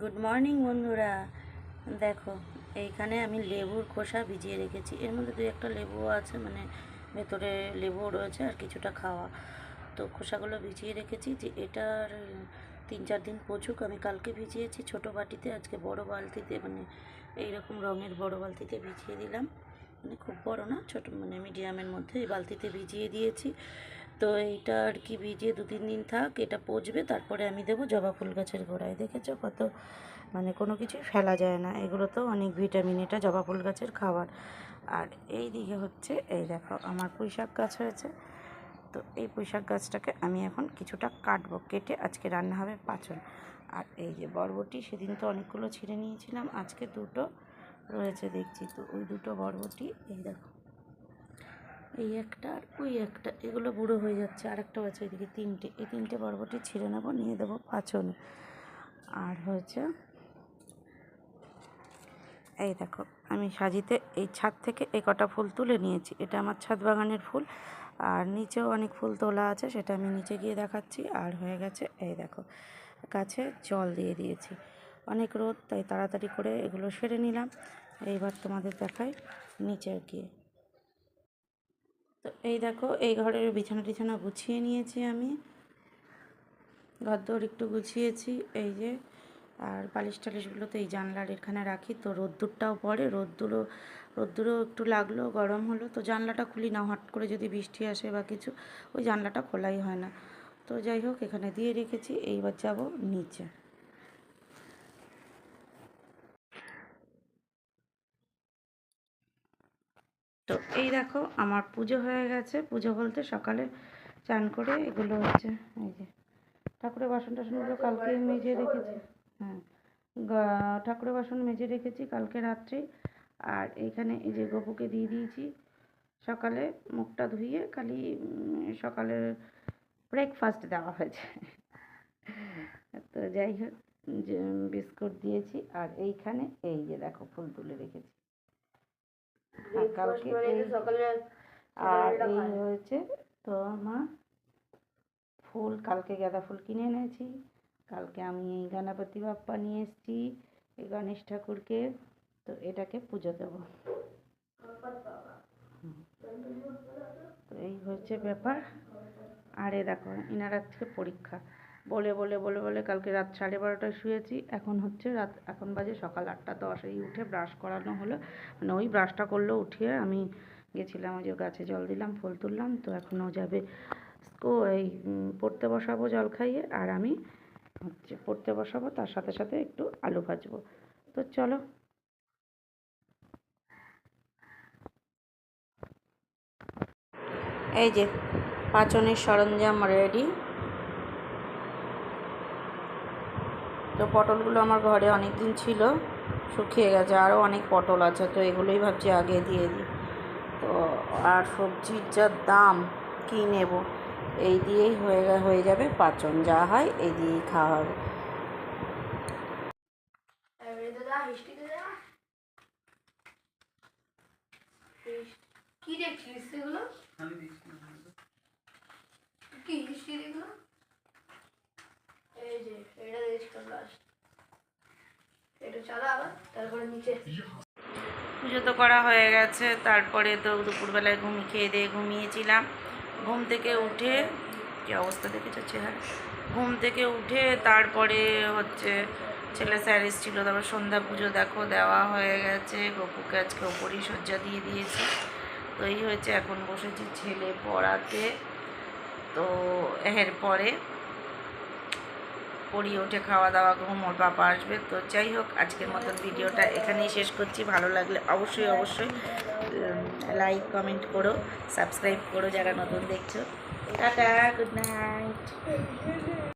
Good morning বন্ধুরা। দেখো, এইখানে আমি লেবুর খোসা ভিজিয়ে রেখেছি। এর মধ্যে দুই একটা লেবুও আছে মানে ভেতরে লেবুও রয়েছে আর কিছুটা খাওয়া। তো খোসাগুলো ভিজিয়ে রেখেছি যে এটার তিন চার দিন পচুক। আমি কালকে ভিজিয়েছি ছোট বাটিতে, আজকে বড় বালতিতে মানে এইরকম রঙের বড় বালতিতে ভিজিয়ে দিলাম। মানে খুব বড় না, ছোট মানে মিডিয়ামের মধ্যে এই বালতিতে ভিজিয়ে দিয়েছি। তো এইটা আর কি ভিজিয়ে দু, তিন দিন থাক, এটা পচবে, তারপরে আমি দেবো জবা ফুল গাছের গোড়ায়, দেখেছ? কত মানে কোনো কিছুই ফেলা যায় না, এগুলো তো অনেক ভিটামিন, এটা জবা ফুল গাছের খাবার। আর এই দিকে হচ্ছে, এই দেখো, আমার পুঁই শাক গাছ হয়েছে। তো এই পুঁই শাক গাছটাকে আমি এখন কিছুটা কাটবো, কেটে আজকে রান্না হবে পাচন আর এই যে বরবটি, সেদিন তো অনেকগুলো ছিঁড়ে নিয়েছিলাম, আজকে দুটো রয়েছে, দেখছি। তো ওই দুটো বরবটি, এই দেখো। এই একটা আর ওই একটা, এগুলো বুড়ো হয়ে যাচ্ছে। আর একটা আছে ওইদিকে তিনটে। এই তিনটে বরবটি ছিঁড়ে নেব, নিয়ে দেবো পাচনে। আর হয়েছে, এই দেখো, আমি সাজিতে এই ছাদ থেকে এই কটা ফুল তুলে নিয়েছি। এটা আমার ছাদ বাগানের ফুল। আর নিচেও অনেক ফুল তোলা আছে, সেটা আমি নিচে গিয়ে দেখাচ্ছি। আর হয়ে গেছে, এই দেখো, গাছে জল দিয়ে দিয়েছি। অনেক রোদ, তাই তাড়াতাড়ি করে এগুলো সেরে নিলাম। এইবার তোমাদের দেখাই নিচে গিয়ে। তো এই দেখো, এই ঘরের বিছানা টিছানা গুছিয়ে নিয়েছি আমি। ঘর একটু গুছিয়েছি, এই যে। আর পালিশ টালিশগুলো তো এই জানলার এখানে রাখি, তো রোদ্দুরটাও পড়ে। রোদ্দুরও রোদ্দুরও একটু লাগল, গরম হলো। তো জানলাটা খুলি না, হট করে যদি বৃষ্টি আসে বা কিছু, ওই জানলাটা খোলাই হয় না। তো যাই হোক, এখানে দিয়ে রেখেছি, এইবার যাব নিচে। তো এই দেখো, আমার পুজো হয়ে গেছে। পুজো বলতে সকালে চান করে এগুলো হচ্ছে, এই যে ঠাকুরের বাসন টাসনগুলো কালকে মেজে রেখেছি। হ্যাঁ ঠাকুরের বাসন মেজে রেখেছি কালকে রাত্রে। আর এইখানে এই যে গপুকে দিয়ে দিয়েছি সকালে মুখটা ধুইয়ে খালি সকালে ব্রেকফাস্ট দেওয়া হয়েছে। তো যাই হোক বিস্কুট দিয়েছি। আর এইখানে এই যে দেখো, ফুল তুলে রেখেছি। কালকে আর এই হয়েছে তো আমার ফুল কালকে গাঁদা ফুল কিনে এনেছি। কালকে আমি এই গণপতি বাপ্পা নিয়ে এসেছি এই গণেশ ঠাকুরকে। তো এটাকে পুজো দেবো। তো এই হচ্ছে ব্যাপার। আর এ দেখো ইনার আজকে পরীক্ষা। বলে বলে বলে বলে কালকে রাত সাড়ে বারোটায় শুয়েছি। এখন হচ্ছে রাত, এখন বাজে সকাল আটটা দশ এই উঠে ব্রাশ করানো হলো। মানে ওই ব্রাশটা করল উঠিয়ে আমি গেছিলাম ওই যে গাছে জল দিলাম, ফুল তুললাম। তো এখন ও যাবে এই পড়তে বসাবো জল খাইয়ে আর আমি হচ্ছে পড়তে বসাবো, তার সাথে সাথে একটু আলু ভাজবো। তো চলো। এই যে পাচনের সরঞ্জাম রেডি তো পটলগুলো আমার ঘরে অনেক দিন ছিল শুকিয়ে গেছে আরও অনেক পটল আছে তো এগুলোই ভাবছি আগে দিয়ে দিই। তো আর সবজির যা দাম কী নেব? এই দিয়েই হয়ে গে- হয়ে যাবে পাচন যা হয় এই দিয়েই খাওয়া হবে। কি দেখছিস সেগুলো? কি হিস্ট্রি দেখল পুজো তো করা হয়ে গেছে, তারপরে তো দুপুরবেলায় ঘুমিয়ে খেয়ে দিয়ে ঘুমিয়েছিলাম। ঘুম থেকে উঠে, কি অবস্থা দেখেছ চেহারা? ঘুম থেকে উঠে তারপরে হচ্ছে ছেলে স্যারিস ছিল তারপর সন্ধ্যা পুজো দেখো, দেওয়া হয়ে গেছে। গপুকে আজকে ওপরই শয্যা দিয়ে দিয়েছি। তো এই হয়েছে, এখন বসেছি ছেলে পড়াতে। তো এরপরে পড়িয়ে উঠে খাওয়া দাওয়া ঘুম ওর বাবা আসবে। তো যাই হোক, আজকের মতন ভিডিওটা এখানেই শেষ করছি। ভালো লাগলে অবশ্যই অবশ্যই লাইক কমেন্ট করো সাবস্ক্রাইব করো যারা নতুন দেখছ। Tata good night